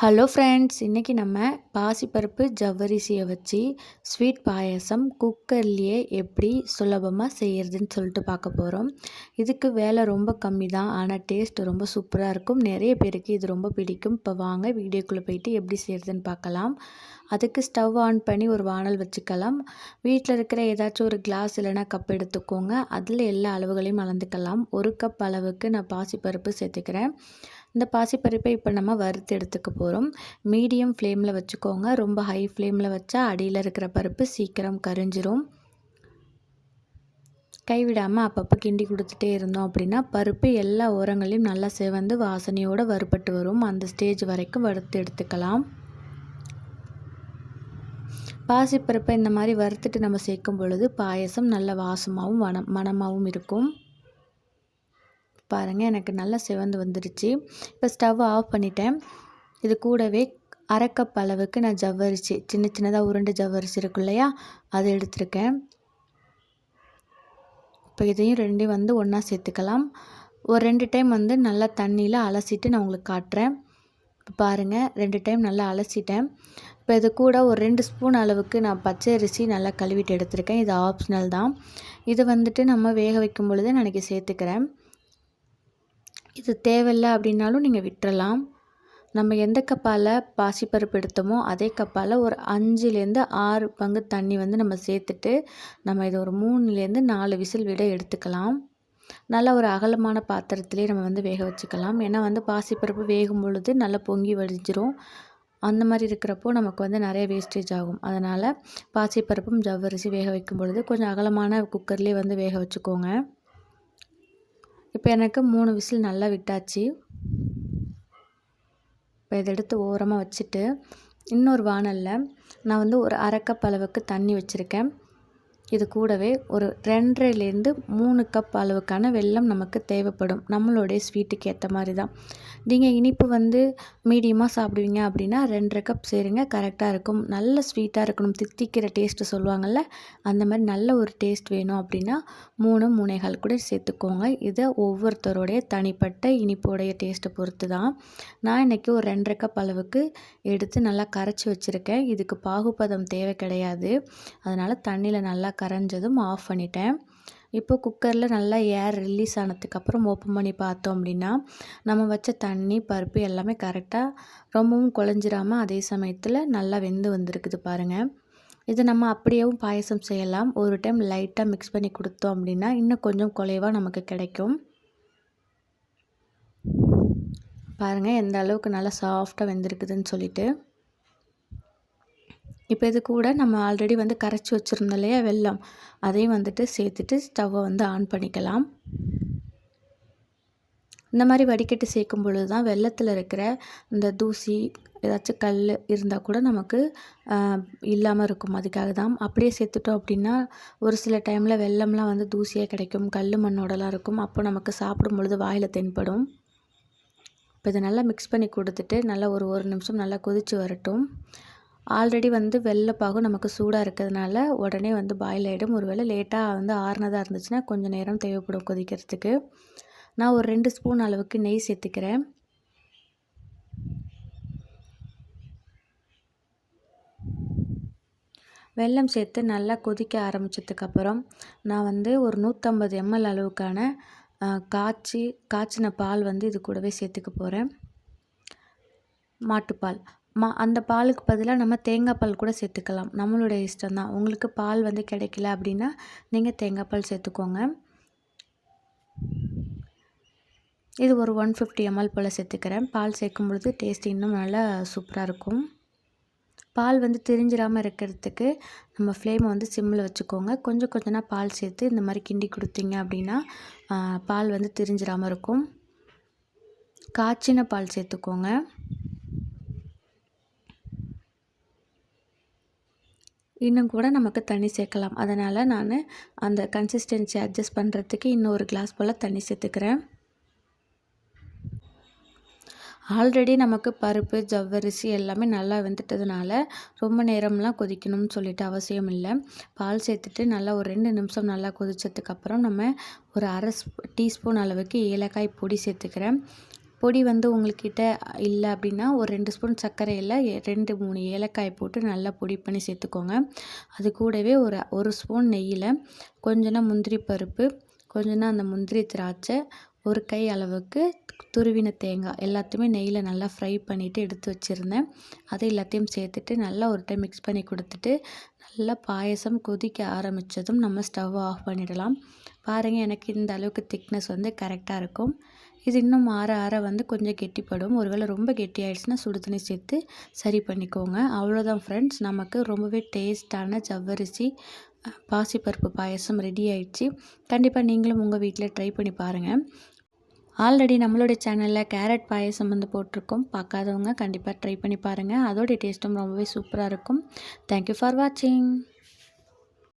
Hello friends இன்றைக்கி நம்ம பாசிப்பருப்பு ஜவ்வரிசியை வச்சு ஸ்வீட் பாயசம் குக்கர்லேயே எப்படி சுலபமாக செய்கிறதுன்னு சொல்லிட்டு பார்க்க போகிறோம் இதுக்கு வேலை ரொம்ப கம்மி தான். ஆனால் டேஸ்ட் ரொம்ப சூப்பராக இருக்கும். நிறைய பேருக்கு இது ரொம்ப பிடிக்கும். இப்போ வாங்க வீடியோக்குள்ளே போயிட்டு எப்படி செய்கிறதுன்னு பார்க்கலாம். அதுக்கு ஸ்டவ் ஆன் பண்ணி ஒரு வானல் வச்சுக்கலாம். வீட்டில் இருக்கிற ஏதாச்சும் ஒரு கிளாஸ் இல்லைனா கப் எடுத்துக்கோங்க. அதில் எல்லா அளவுகளையும் அளந்துக்கலாம். ஒரு கப் அளவுக்கு நான் பாசிப்பருப்பு சேர்த்துக்கிறேன். இந்த பாசிப்பருப்பை இப்போ நம்ம வறுத்து எடுத்துக்க போகிறோம் மீடியம் ஃப்ளேமில் வச்சுக்கோங்க. ரொம்ப ஹை ஃப்ளேமில் வச்சா அடியில் இருக்கிற பருப்பு சீக்கிரம் கரிஞ்சிரும். கைவிடாமல் அப்பப்போ கிண்டி கொடுத்துட்டே இருந்தோம் அப்படின்னா பருப்பு எல்லா ஓரங்களையும் நல்லா சிவந்து வாசனையோடு வறுபட்டு வரும். அந்த ஸ்டேஜ் வரைக்கும் வறுத்து எடுத்துக்கலாம். பாசிப்பருப்பை இந்த மாதிரி வறுத்துட்டு நம்ம சேர்க்கும் பொழுது பாயசம் நல்ல வாசமாகவும் வனம் மனமாகவும் இருக்கும். பாருங்கள் எனக்கு நல்லா சிவந்து வந்துடுச்சு. இப்போ ஸ்டவ் ஆஃப் பண்ணிட்டேன். இது கூடவே அரைக்கப் அளவுக்கு நான் ஜவ்வரிசி சின்ன சின்னதாக உருண்டு ஜவ்வரிசி இருக்கும் இல்லையா அதை எடுத்திருக்கேன். இப்போ இதையும் ரெண்டையும் வந்து ஒன்றா சேர்த்துக்கலாம். ஒரு ரெண்டு டைம் வந்து நல்லா தண்ணியில் அலசிட்டு நான் உங்களுக்கு காட்டுறேன். இப்போ பாருங்கள் ரெண்டு டைம் நல்லா அலசிட்டேன். இப்போ இது கூட ஒரு ரெண்டு ஸ்பூன் அளவுக்கு நான் பச்சை அரிசி நல்லா கழுவிட்டு எடுத்திருக்கேன். இது ஆப்ஷனல் தான். இது வந்துட்டு நம்ம வேக வைக்கும் பொழுது நான் இன்றைக்கி சேர்த்துக்கிறேன். இது தேவையில்லை அப்படின்னாலும் நீங்கள் விட்டுறலாம். நம்ம எந்த கப்பால் பாசிப்பருப்பு எடுத்தோமோ அதே கப்பால் ஒரு அஞ்சுலேருந்து ஆறு பங்கு தண்ணி வந்து நம்ம சேர்த்துட்டு நம்ம இதை ஒரு மூணுலேருந்து நாலு விசில் விட எடுத்துக்கலாம். நல்லா ஒரு அகலமான பாத்திரத்திலே நம்ம வந்து வேக வச்சுக்கலாம். ஏன்னா வந்து பாசிப்பருப்பு வேகும் பொழுது நல்லா பொங்கி வடிஞ்சிரும். அந்த மாதிரி இருக்கிறப்போ நமக்கு வந்து நிறைய வேஸ்டேஜ் ஆகும். அதனால் பாசிப்பருப்பும் ஜவ்வரிசி வேக வைக்கும் பொழுது கொஞ்சம் அகலமான குக்கர்லேயே வந்து வேக வச்சுக்கோங்க. இப்போ எனக்கு மூணு விசில் நல்லா விட்டாச்சு. இப்போ இதை எடுத்து ஓரமாக வச்சுட்டு இன்னொரு வானலில் நான் வந்து ஒரு அரைக்கப் அளவுக்கு தண்ணி வச்சுருக்கேன். இது கூடவே ஒரு ரெண்டரைலேருந்து மூணு கப் அளவுக்கான வெல்லம் நமக்கு தேவைப்படும். நம்மளுடைய ஸ்வீட்டுக்கு ஏற்ற மாதிரி தான் நீங்கள் இனிப்பு வந்து மீடியமாக சாப்பிடுவீங்க அப்படின்னா ரெண்டரை கப் சேருங்க கரெக்டாக இருக்கும். நல்ல ஸ்வீட்டாக இருக்கணும். தித்திக்கிற டேஸ்ட்டு சொல்லுவாங்கள்ல அந்த மாதிரி நல்ல ஒரு டேஸ்ட் வேணும் அப்படின்னா மூணு மூனைகள் கூட சேர்த்துக்கோங்க. இதை ஒவ்வொருத்தருடைய தனிப்பட்ட இனிப்போடைய டேஸ்ட்டை பொறுத்து தான் நான் இன்றைக்கி ஒரு ரெண்டரை கப் அளவுக்கு எடுத்து நல்லா கரைச்சி வச்சுருக்கேன். இதுக்கு பாகுபதம் தேவை கிடையாது. அதனால் தண்ணியில் நல்லா கரைஞ்சதும் ஆஃப் பண்ணிட்டேன். இப்போ குக்கரில் நல்லா ஏர் ரிலீஸ் ஆனதுக்கப்புறம் ஓப்பன் பண்ணி பார்த்தோம் அப்படின்னா நம்ம வச்ச தண்ணி பருப்பு எல்லாமே கரெக்டாக ரொம்பவும் குழஞ்சிராமல் அதே சமயத்தில் நல்லா வெந்து வந்திருக்குது பாருங்கள் இதை நம்ம அப்படியேவும் பாயசம் செய்யலாம். ஒரு டைம் லைட்டாக மிக்ஸ் பண்ணி கொடுத்தோம் அப்படின்னா இன்னும் கொஞ்சம் குலைவாக நமக்கு கிடைக்கும். பாருங்கள் எந்த அளவுக்கு நல்லா சாஃப்டாக வெந்திருக்குதுன்னு சொல்லிட்டு. இப்போ இது கூட நம்ம ஆல்ரெடி வந்து கரைச்சி வச்சுருந்தோம் இல்லையா வெல்லம். அதையும் வந்துட்டு சேர்த்துட்டு ஸ்டவ்வை வந்து ஆன் பண்ணிக்கலாம். இந்த மாதிரி வடிகட்டி சேர்க்கும் பொழுது தான் வெள்ளத்தில் இருக்கிற இந்த தூசி ஏதாச்சும் கல் இருந்தால் கூட நமக்கு இல்லாமல் இருக்கும். அதுக்காக தான் அப்படியே சேர்த்துட்டோம் அப்படின்னா ஒரு சில டைமில் வெள்ளம்லாம் வந்து தூசியாக கிடைக்கும் கல் மண்ணோடலாம் இருக்கும். அப்போ நமக்கு சாப்பிடும் பொழுது வாயில் தென்படும். இப்போ இதை நல்லா மிக்ஸ் பண்ணி கொடுத்துட்டு நல்லா ஒரு ஒரு நிமிஷம் நல்லா கொதித்து வரட்டும். ஆல்ரெடி வந்து வெள்ளைப்பாகும் நமக்கு சூடாக இருக்கிறதுனால உடனே வந்து பாயில் ஆகிடும் ஒருவேளை லேட்டாக வந்து ஆறுனதாக இருந்துச்சுன்னா கொஞ்சம் நேரம் தேவைப்படும் கொதிக்கிறதுக்கு. நான் ஒரு ரெண்டு ஸ்பூன் அளவுக்கு நெய் சேர்த்துக்கிறேன். வெல்லம் சேர்த்து நல்லா கொதிக்க ஆரம்பித்ததுக்கப்புறம் நான் வந்து ஒரு நூற்றம்பது எம்எல் அளவுக்கான காய்ச்சி காய்ச்சின பால் வந்து இது கூடவே சேர்த்துக்க போகிறேன் மாட்டுப்பால். மா அந்த பாலுக்கு பதிலாக நம்ம தேங்காய் பால் கூட சேர்த்துக்கலாம். நம்மளுடைய இஷ்டம் தான் உங்களுக்கு பால் வந்து கிடைக்கல அப்படின்னா நீங்கள் தேங்காய் பால் சேர்த்துக்கோங்க. இது ஒரு ஒன் ஃபிஃப்டி எம்எல் போல் சேர்த்துக்கிறேன். பால் சேர்க்கும் பொழுது டேஸ்ட் இன்னும் நல்லா சூப்பராக இருக்கும். பால் வந்து திரிஞ்சிடாமல் இருக்கிறதுக்கு நம்ம ஃப்ளேமை வந்து சிம்மில் வச்சுக்கோங்க. கொஞ்சம் கொஞ்சமாக பால் சேர்த்து இந்த மாதிரி கிண்டி கொடுத்தீங்க அப்படின்னா பால் வந்து திரிஞ்சிடாமல் இருக்கும். காய்ச்சின பால் சேர்த்துக்கோங்க. இன்னும் கூட நமக்கு தண்ணி சேர்க்கலாம். அதனால் நான் அந்த கன்சிஸ்டன்சி அட்ஜஸ்ட் பண்ணுறதுக்கு இன்னும் ஒரு கிளாஸ் போல் தண்ணி சேர்த்துக்கிறேன். ஆல்ரெடி நமக்கு பருப்பு ஜவ்வரிசி எல்லாமே நல்லா வெந்துட்டதுனால ரொம்ப நேரம்லாம் கொதிக்கணும்னு சொல்லிட்டு அவசியம் இல்லை. பால் சேர்த்துட்டு நல்லா ஒரு ரெண்டு நிமிஷம் நல்லா கொதித்ததுக்கப்புறம் நம்ம ஒரு அரை டீஸ்பூன் அளவுக்கு ஏலக்காய் பொடி சேர்த்துக்கிறேன். பொடி வந்து உங்கள்கிட்ட இல்லை அப்படின்னா ஒரு ரெண்டு ஸ்பூன் சர்க்கரையில் ரெண்டு மூணு ஏலக்காய் போட்டு நல்லா பொடி பண்ணி சேர்த்துக்கோங்க. அது கூடவே ஒரு ஒரு ஸ்பூன் நெய்யில் கொஞ்சனா முந்திரி பருப்பு கொஞ்சனா அந்த முந்திரி திராட்சை ஒரு கை அளவுக்கு துருவின தேங்காய் எல்லாத்தையுமே நெய்யில் நல்லா ஃப்ரை பண்ணிவிட்டு எடுத்து வச்சுருந்தேன். அதை எல்லாத்தையும் சேர்த்துட்டு நல்லா ஒரு டைம் மிக்ஸ் பண்ணி கொடுத்துட்டு நல்லா பாயசம் கொதிக்க ஆரம்பித்ததும் நம்ம ஸ்டவ் ஆஃப் பண்ணிடலாம். பாருங்கள் எனக்கு இந்த அளவுக்கு திக்னஸ் வந்து கரெக்டாக இருக்கும். இது இன்னும் ஆற ஆற வந்து கொஞ்சம் கெட்டிப்படும். ஒருவேளை ரொம்ப கெட்டி ஆயிடுச்சுன்னா சுடு தண்ணி சேர்த்து சரி பண்ணிக்கோங்க. அவ்வளோதான் ஃப்ரெண்ட்ஸ் நமக்கு ரொம்பவே டேஸ்ட்டான ஜவ்வரிசி பாசிப்பருப்பு பாயசம் ரெடி ஆயிடுச்சு. கண்டிப்பாக நீங்களும் உங்கள் வீட்டில் ட்ரை பண்ணி பாருங்கள் ஆல்ரெடி நம்மளுடைய சேனலில் கேரட் பாயசம் வந்து போட்டிருக்கோம். பார்க்காதவங்க கண்டிப்பாக ட்ரை பண்ணி பாருங்கள் அதோடைய டேஸ்ட்டும் ரொம்பவே சூப்பராக இருக்கும். தேங்க்யூ ஃபார் வாட்சிங்